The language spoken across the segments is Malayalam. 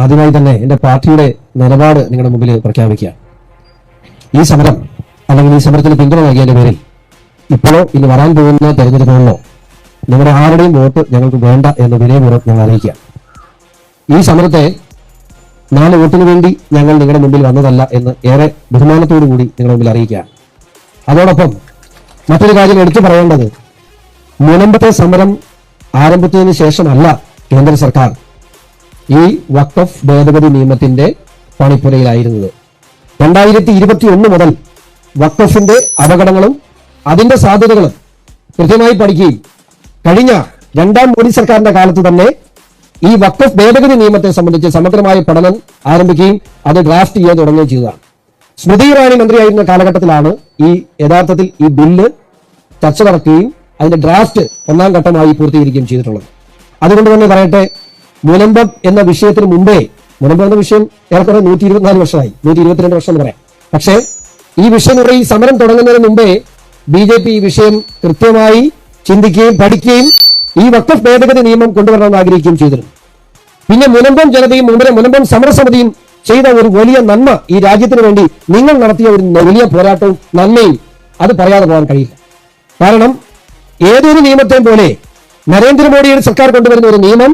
ആദ്യമായി തന്നെ എന്റെ പാർട്ടിയുടെ നിലപാട് നിങ്ങളുടെ മുമ്പിൽ പ്രഖ്യാപിക്കുക. ഈ സമരം അല്ലെങ്കിൽ ഈ സമരത്തിന് പിന്തുണ നൽകിയതിന്റെ പേരിൽ ഇപ്പോഴോ ഇനി വരാൻ പോകുന്ന തെരഞ്ഞെടുപ്പുകളിലോ നിങ്ങളുടെ ആരുടെയും വോട്ട് ഞങ്ങൾക്ക് വേണ്ട എന്ന് വിനയപൂർവം ഞങ്ങൾ അറിയിക്കുക. ഈ സമരത്തെ നാല് വോട്ടിന് വേണ്ടി ഞങ്ങൾ നിങ്ങളുടെ മുമ്പിൽ വന്നതല്ല എന്ന് ഏറെ ബഹുമാനത്തോടു കൂടി നിങ്ങളുടെ മുമ്പിൽ അറിയിക്കുകയാണ് അതോടൊപ്പം മറ്റൊരു കാര്യം എടുത്തു പറയേണ്ടത് മുനമ്പത്തെ സമരം ആരംഭിച്ചതിന് ശേഷമല്ല കേന്ദ്ര സർക്കാർ ഈ വഖഫ് ഭേദഗതി നിയമത്തിന്റെ പണിപ്പുരയിലായിരുന്നത്. രണ്ടായിരത്തി ഇരുപത്തി ഒന്ന് മുതൽ വഖഫിന്റെ അപകടങ്ങളും അതിന്റെ സാധ്യതകളും കൃത്യമായി പഠിക്കുകയും കഴിഞ്ഞ രണ്ടാം മോദി സർക്കാരിന്റെ കാലത്ത് തന്നെ ഈ വഖഫ് ഭേദഗതി നിയമത്തെ സംബന്ധിച്ച് സമഗ്രമായ പഠനം ആരംഭിക്കുകയും അത് ഡ്രാഫ്റ്റ് ചെയ്യാൻ തുടങ്ങുകയും ചെയ്തതാണ്. സ്മൃതി ഇറാനി മന്ത്രിയായിരുന്ന കാലഘട്ടത്തിലാണ് ഈ യഥാർത്ഥത്തിൽ ഈ ബില്ല് ചർച്ച നടക്കുകയും അതിന്റെ ഡ്രാഫ്റ്റ് ഒന്നാം ഘട്ടമായി പൂർത്തീകരിക്കുകയും ചെയ്തിട്ടുള്ളത്. അതുകൊണ്ട് തന്നെ പറയട്ടെ മുനമ്പം എന്ന വിഷയത്തിന് മുമ്പേ മുനമ്പം എന്ന വിഷയം ഏറെക്കുറെ നൂറ്റി ഇരുപത്തിനാല് വർഷമായി നൂറ്റി ഇരുപത്തിരണ്ട് വർഷം എന്ന് പറയാം. പക്ഷേ ഈ വിഷയം ഈ സമരം തുടങ്ങുന്നതിന് മുമ്പേ ബി ജെ പി ഈ വിഷയം കൃത്യമായി ചിന്തിക്കുകയും പഠിക്കുകയും ഈ വക്കഫ് ഭേദഗതി നിയമം കൊണ്ടുവരണമെന്ന് ആഗ്രഹിക്കുകയും ചെയ്തിരുന്നു. പിന്നെ മുനമ്പം ജനതയും മുമ്പേ മുനമ്പം സമരസമിതിയും ചെയ്ത ഒരു വലിയ നന്മ ഈ രാജ്യത്തിന് വേണ്ടി നിങ്ങൾ നടത്തിയ ഒരു വലിയ പോരാട്ടവും നന്മയും അത് പറയാതെ പോകാൻ കഴിയില്ല. കാരണം ഏതൊരു നിയമത്തെയും പോലെ നരേന്ദ്രമോദിയുടെ സർക്കാർ കൊണ്ടുവരുന്ന ഒരു നിയമം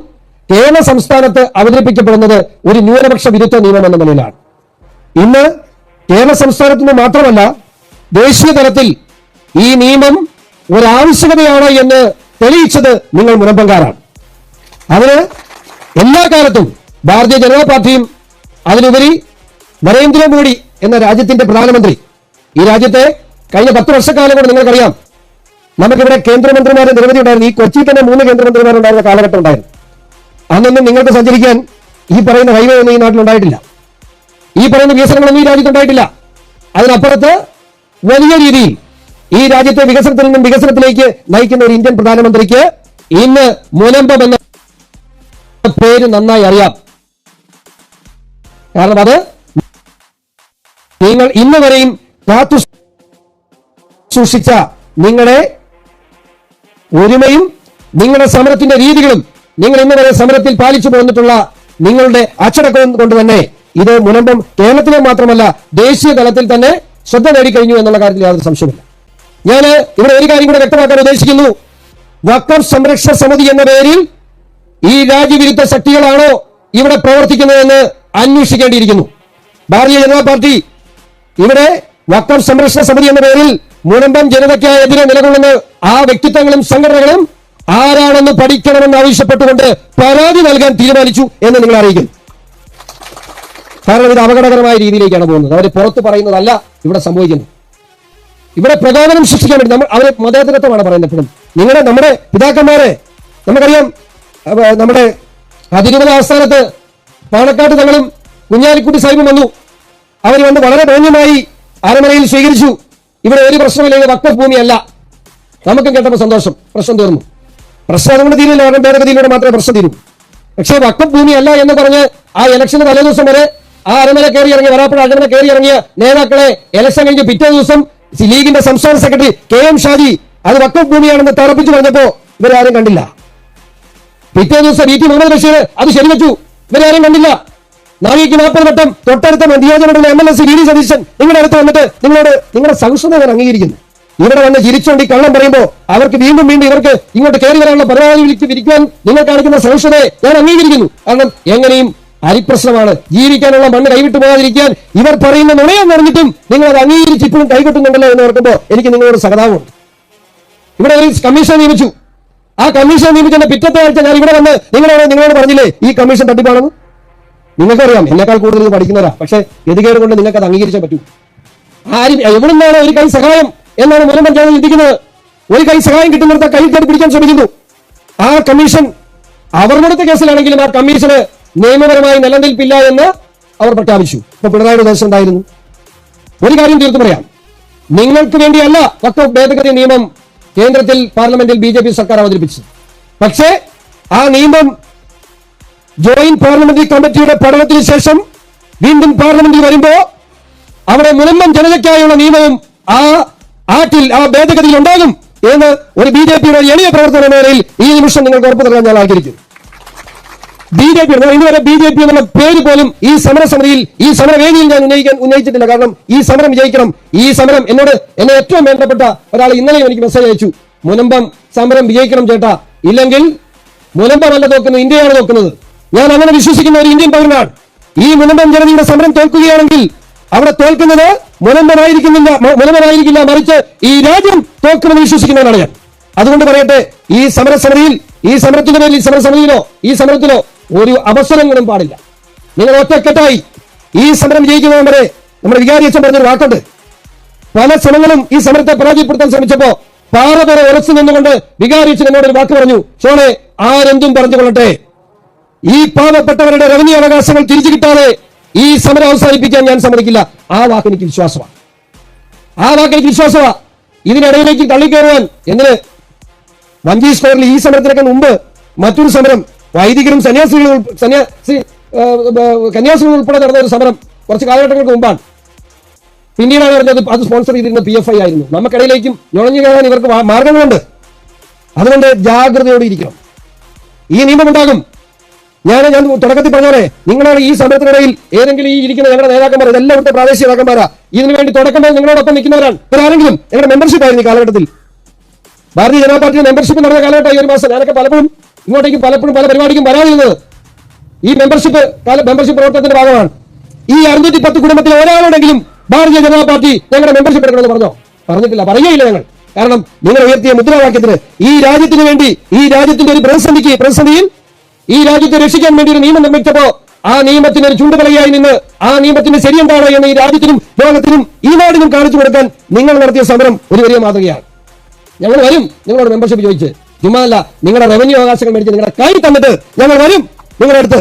കേരള സംസ്ഥാനത്ത് അവതരിപ്പിക്കപ്പെടുന്നത് ഒരു ന്യൂനപക്ഷ വിരുദ്ധ നിയമം എന്ന നിലയിലാണ്. ഇന്ന് കേരള സംസ്ഥാനത്ത് നിന്ന് മാത്രമല്ല ദേശീയ തലത്തിൽ ഈ നിയമം ഒരാവശ്യകതയാണ് എന്ന് തെളിയിച്ചത് നിങ്ങൾ മുനമ്പങ്കാരാണ്. അതിന് എല്ലാ കാലത്തും ഭാരതീയ ജനതാ പാർട്ടിയും അതിലുപരി നരേന്ദ്രമോദി എന്ന രാജ്യത്തിന്റെ പ്രധാനമന്ത്രി. ഈ രാജ്യത്തെ കഴിഞ്ഞ പത്ത് വർഷക്കാലം കൊണ്ട് നിങ്ങൾക്കറിയാം. നമുക്കിവിടെ കേന്ദ്രമന്ത്രിമാരെ നിരവധി ഉണ്ടായിരുന്നു. ഈ കൊച്ചിയിൽ തന്നെ മൂന്ന് കേന്ദ്രമന്ത്രിമാരുണ്ടായിരുന്ന കാലഘട്ടം ഉണ്ടായിരുന്നു. അന്നൊന്നും നിങ്ങൾക്ക് സഞ്ചരിക്കാൻ ഈ പറയുന്ന ഹൈവേ ഒന്നും ഈ നാട്ടിലുണ്ടായിട്ടില്ല ഈ പറയുന്ന വികസനങ്ങളൊന്നും ഈ രാജ്യത്തുണ്ടായിട്ടില്ല അതിനപ്പുറത്ത് വലിയ രീതിയിൽ ഈ രാജ്യത്തെ വികസനത്തിൽ നിന്നും വികസനത്തിലേക്ക് നയിക്കുന്ന ഒരു ഇന്ത്യൻ പ്രധാനമന്ത്രിക്ക് ഇന്ന് മുനമ്പം എന്ന പേര് നന്നായി അറിയാം. കാരണം അത് നിങ്ങൾ ഇന്ന് വരെയും കാത്തു സൂക്ഷിച്ച നിങ്ങളുടെ ഒരുമയും നിങ്ങളുടെ സമരത്തിന്റെ രീതികളും നിങ്ങൾ ഇന്ന് വരെ സമരത്തിൽ പാലിച്ചു പോന്നിട്ടുള്ള നിങ്ങളുടെ അച്ചടക്കം കൊണ്ട് തന്നെ ഇത് മുനമ്പം കേരളത്തിലെ മാത്രമല്ല ദേശീയ തലത്തിൽ തന്നെ ശ്രദ്ധ നേടിക്കഴിഞ്ഞു എന്നുള്ള കാര്യത്തിൽ യാതൊരു സംശയമില്ല ഞാൻ ഇവിടെ ഒരു കാര്യം കൂടെ വ്യക്തമാക്കാൻ ഉദ്ദേശിക്കുന്നു. വക്കം സംരക്ഷണ സമിതി എന്ന പേരിൽ ഈ രാജ്യവിരുദ്ധ ശക്തികളാണോ ഇവിടെ പ്രവർത്തിക്കുന്നതെന്ന് അന്വേഷിക്കേണ്ടിയിരിക്കുന്നു. ഭാരതീയ ജനതാ പാർട്ടി ഇവിടെ വക്കം സംരക്ഷണ സമിതി എന്ന പേരിൽ മുനമ്പം ജനതയ്ക്കെതിരെ നിലകൊള്ളുന്ന ആ വ്യക്തിത്വങ്ങളും സംഘടനകളും ആരാണെന്ന് പഠിക്കണമെന്ന് ആവശ്യപ്പെട്ടുകൊണ്ട് പരാതി നൽകാൻ തീരുമാനിച്ചു എന്ന് നിങ്ങൾ അറിയിക്കുന്നു. കാരണം ഇത് അപകടകരമായ രീതിയിലേക്കാണ് പോകുന്നത്. അവർ പുറത്ത് പറയുന്നതല്ല ഇവിടെ സംഭവിക്കുന്നത്. ഇവിടെ പ്രകോപനം സൃഷ്ടിക്കാൻ വേണ്ടി നമ്മൾ അവരെ മതേതരത്വമാണ് പറയുന്നത് എപ്പോഴും. നിങ്ങളുടെ നമ്മുടെ പിതാക്കന്മാരെ നമുക്കറിയാം നമ്മുടെ അതിരുവത ആസ്ഥാനത്ത് പാണക്കാട്ട് തങ്ങളും കുഞ്ഞാലിക്കുട്ടി സാഹിബും വന്നു. അവർ വന്ന് വളരെ മാന്യമായി അരമനയിൽ സ്വീകരിച്ചു. ഇവിടെ ഒരു പ്രശ്നമില്ല ഇത് വക്കഫ് ഭൂമിയല്ല നമുക്കും കേട്ടപ്പോൾ സന്തോഷം. പ്രശ്നം തീർന്നു. പ്രശ്നം അതുകൊണ്ട് തീരില്ല കാരണം ഭേദഗതിയിലൂടെ മാത്രമേ പ്രശ്നം തീരൂ. പക്ഷേ വക്കഫ് ഭൂമിയല്ല എന്ന് പറഞ്ഞ് ആ ഇലക്ഷന് തലേ ദിവസം വരെ ആ അരമന കയറി ഇറങ്ങിയ വരാപ്പുഴ അരമന കയറി ഇറങ്ങിയ നേതാക്കളെ ഇലക്ഷൻ കഴിഞ്ഞ് പിറ്റേ ദിവസം ലീഗിന്റെ സംസ്ഥാന സെക്രട്ടറി കെ എം ഷാജി അത് വക്കം ഭൂമിയാണെന്ന് തറപ്പിച്ചു പറഞ്ഞപ്പോ ഇവരാരും കണ്ടില്ല. പിറ്റേ ദിവസം ബി ടി മുഹമ്മദ് ബഷീർ അത് ശരിവെച്ചു. ഇവരാരും കണ്ടില്ല. നാളേക്ക് നാൽപ്പത് വട്ടം തൊട്ടടുത്ത നിയോജകമണ്ഡലം M L S V D Satheesan നിങ്ങളുടെ അടുത്ത് വന്നിട്ട് നിങ്ങളോട് നിങ്ങളുടെ സഹിഷ്ണുത അംഗീകരിക്കുന്നു. ഇവിടെ വന്ന് ചിരിച്ചുകൊണ്ട് ഈ കള്ളം പറയുമ്പോൾ അവർക്ക് വീണ്ടും വീണ്ടും ഇവർക്ക് ഇങ്ങോട്ട് കയറി വരാനുള്ള പരമാവധി വിളിച്ച് നിങ്ങൾ കാണിക്കുന്ന സഹിഷ്ണുതയെ ഞാൻ അംഗീകരിക്കുന്നു. കാരണം എങ്ങനെയും അരിപ്രശ്നമാണ്. ജീവിക്കാനുള്ള മണ്ണ് കൈവിട്ടു പോകാതിരിക്കാൻ ഇവർ പറയുന്ന നുണയെന്ന് പറഞ്ഞിട്ടും നിങ്ങൾ അത് അംഗീകരിച്ച് ഇപ്പോഴും കൈകൊട്ടുന്നുണ്ടല്ലോ എന്ന് ഓർക്കുമ്പോൾ എനിക്ക് നിങ്ങളോട് സഹതാപമുണ്ട്. ഇവിടെ ഒരു കമ്മീഷൻ നിയമിച്ചു. ആ കമ്മീഷൻ നിയമിച്ചതിന്റെ പിറ്റത്തെ ആഴ്ച ഞാൻ ഇവിടെ വന്ന് നിങ്ങളോട് നിങ്ങളോട് പറഞ്ഞില്ലേ ഈ കമ്മീഷൻ തട്ടിപ്പാണെന്ന്? നിങ്ങൾക്കറിയാം എന്നെക്കാൾ കൂടുതൽ പഠിക്കുന്നവരാ. പക്ഷേ ഗതികേട് കൊണ്ട് നിങ്ങൾക്ക് അത് അംഗീകരിച്ചേ പറ്റൂ. ആരും എവിടെ നിന്നാണ് ഒരു കൈ സഹായം? എന്നാണ് മുൻ പഞ്ചായത്ത് ചിന്തിക്കുന്നത് ഒരു കൈ സഹായം കിട്ടുന്നിടത്ത് കൈ കയറി പിടിക്കാൻ ശ്രമിക്കുന്നു. ആ കമ്മീഷൻ അവർ കൊടുത്ത കേസിലാണെങ്കിലും ആ കമ്മീഷന് നിയമപരമായി നിലനിൽപ്പില്ല എന്ന് അവർ പ്രഖ്യാപിച്ചു. ഇപ്പൊ പിണറായിയുടെ ദേശം ഉണ്ടായിരുന്നു ഒരു കാര്യം തീർത്തു പറയാം. നിങ്ങൾക്ക് വേണ്ടിയല്ല വക്കഫ് ഭേദഗതി നിയമം കേന്ദ്രത്തിൽ പാർലമെന്റിൽ ബി സർക്കാർ അവതരിപ്പിച്ചു പക്ഷേ ആ നിയമം ജോയിന്റ് പാർലമെന്ററി കമ്മിറ്റിയുടെ പഠനത്തിന് ശേഷം വീണ്ടും പാർലമെന്റിൽ വരുമ്പോ അവിടെ മുനമ്പം ജനതയ്ക്കായുള്ള നിയമവും ആ ആക്ടിൽ ആ ഭേദഗതിയിൽ ഉണ്ടാകും എന്ന് ഒരു ബി ജെ പിയുടെ എളിയ പ്രവർത്തന മേഖലയിൽ ഈ നിമിഷം നിങ്ങൾക്ക് ഉറപ്പ് നൽകാൻ ഞാൻ ആഗ്രഹിക്കുന്നു. ബി ജെ പി ഇതുവരെ ബി ജെ പി എന്നുള്ള പേര് പോലും ഈ സമരസമിതിയിൽ ഈ സമരവേദിയിൽ ഞാൻ ഉന്നയിക്കാൻ ഉന്നയിച്ചിട്ടില്ല. കാരണം ഈ സമരം വിജയിക്കണം. ഈ സമരം എന്നോട് എന്നെ ഏറ്റവും വേണ്ടപ്പെട്ട ഒരാൾ ഇന്നലെ എനിക്ക് മെസ്സേജ് അയച്ചു. മുനമ്പം സമരം വിജയിക്കണം ചേട്ടാ. ഇല്ലെങ്കിൽ മുനമ്പമല്ല തോക്കുന്നത് ഇന്ത്യയാണ് തോക്കുന്നത്. ഞാൻ അങ്ങനെ വിശ്വസിക്കുന്ന ഒരു ഇന്ത്യൻ പൗരനാണ്. ഈ മുനമ്പം ജനതയുടെ സമരം തോൽക്കുകയാണെങ്കിൽ അവിടെ തോൽക്കുന്നത് മുനമ്പനായിരിക്കുന്നില്ല മുനന്തനായിരിക്കില്ല മറിച്ച് ഈ രാജ്യം തോക്കുമെന്ന് വിശ്വസിക്കുന്നവനാണ് ഞാൻ. അതുകൊണ്ട് പറയട്ടെ ഈ സമരസമിതിയിൽ ഈ സമരത്തിന്റെ പേരിൽ സമരസമിതിയിലോ ഈ സമരത്തിലോ ഒരു അവസരങ്ങളും പാടില്ല. നിങ്ങൾ ഒറ്റക്കെട്ടായി ഈ സമരം വിജയിക്കുന്നവൻ വരെ നമ്മുടെ വികാരി പറഞ്ഞൊരു വാക്കുണ്ട്. പല ശ്രമങ്ങളും ഈ സമരത്തെ പരാജയപ്പെടുത്താൻ ശ്രമിച്ചപ്പോ പാറ പോലെ ഉറച്ചു നിന്നുകൊണ്ട് വികാരി അച്ഛൻ എന്നോട് ഒരു വാക്ക് പറഞ്ഞു ഷോണെ ആരെന്തും പറഞ്ഞുകൊള്ളട്ടെ. ഈ പാവപ്പെട്ടവരുടെ റവന്യൂ അവകാശങ്ങൾ തിരിച്ചു കിട്ടാതെ ഈ സമരം അവസാനിപ്പിക്കാൻ ഞാൻ സമ്മതിക്കില്ല. ആ വാക്ക് എനിക്ക് വിശ്വാസമാണ്. ആ വാക്ക് എനിക്ക് വിശ്വാസമാണ്. ഇതിനിടയിലേക്ക് തള്ളിക്കയറുവാൻ എന്തിന്? വഞ്ചി സ്ക്വയറിൽ ഈ സമരത്തിനൊക്കെ മുമ്പ് മറ്റൊരു സമരം വൈദികരും സന്യാസികളും സന്യാസി കന്യാസികളും ഉൾപ്പെടെ നടന്ന ഒരു സമരം കുറച്ച് കാലഘട്ടങ്ങൾക്ക് മുമ്പാണ്. പിന്നീടാണ് പറഞ്ഞത് അത് സ്പോൺസർ ചെയ്തിരുന്ന പി എഫ് ഐ ആയിരുന്നു. നമുക്കിടയിലേക്കും നുഴഞ്ഞു കയറാൻ ഇവർക്ക് മാർഗങ്ങളുണ്ട്. അതുകൊണ്ട് ജാഗ്രതയോടെ ഇരിക്കണം. ഈ നിയമമുണ്ടാകും. ഞാൻ ഞാൻ തുടക്കത്തിൽ പറഞ്ഞോളെ നിങ്ങളാണ് ഈ സമരത്തിനിടയിൽ ഏതെങ്കിലും ഈ ഇരിക്കുന്ന ഞങ്ങളുടെ നേതാക്കന്മാർ ഇതെല്ലാം ഇവിടുത്തെ പ്രാദേശിക നേതാക്കന്മാരാ. ഇതിനു വേണ്ടി തുടക്കം നിങ്ങളോടൊപ്പം നിൽക്കുന്നവരാണ്. ഇവരാരെങ്കിലും ഞങ്ങളുടെ മെമ്പർഷിപ്പ് ആയിരുന്നു ഈ കാലഘട്ടത്തിൽ? ഭാരതീയ ജനതാ പാർട്ടിയുടെ മെമ്പർഷിപ്പ് നടന്ന കാലഘട്ടമായി ഒരു മാസം ഞാനൊക്കെ പലപ്പോഴും ഇങ്ങോട്ടേക്ക് പലപ്പോഴും പല പരിപാടിക്കും വരാതിരുന്നത്. ഈ മെമ്പർഷിപ്പ് മെമ്പർഷിപ്പ് പ്രവർത്തനത്തിന്റെ ഭാഗമാണ്. ഈ അറുന്നൂറ്റി പത്ത് കുടുംബത്തിലെ ഒരാളോടെങ്കിലും ഭാരതീയ ജനതാ പാർട്ടി ഞങ്ങളുടെ മെമ്പർഷിപ്പ് എടുക്കണമെന്ന് പറഞ്ഞോ? പറഞ്ഞിട്ടില്ല പറയുകയില്ല ഞങ്ങൾ. കാരണം നിങ്ങൾ ഉയർത്തിയ മുദ്രാവാക്യത്തിന് ഈ രാജ്യത്തിന് വേണ്ടി ഈ രാജ്യത്തിന്റെ ഒരു പ്രതിസന്ധിക്ക് പ്രതിസന്ധിയിൽ ഈ രാജ്യത്തെ രക്ഷിക്കാൻ വേണ്ടി ഒരു നിയമം നിർമ്മിച്ചപ്പോ ആ നിയമത്തിന് ഒരു ചുണ്ടുകളയായി നിന്ന് ആ നിയമത്തിന്റെ ശരിയെന്താണോ എന്ന് ഈ രാജ്യത്തിനും ലോകത്തിനും ഈ നാടിനും കാണിച്ചു കൊടുക്കാൻ നിങ്ങൾ നടത്തിയ സമരം ഒരു വലിയ മാതൃകയാണ്. ഞങ്ങൾ വരും. നിങ്ങളോട് മെമ്പർഷിപ്പ് ചോദിച്ച്. ചുമ്മാ അല്ല നിങ്ങളുടെ റവന്യൂ അവകാശങ്ങൾ മേടിച്ച് നിങ്ങളുടെ കൈ തന്നിട്ട് ഞങ്ങൾ വരും. നിങ്ങളുടെ അടുത്ത്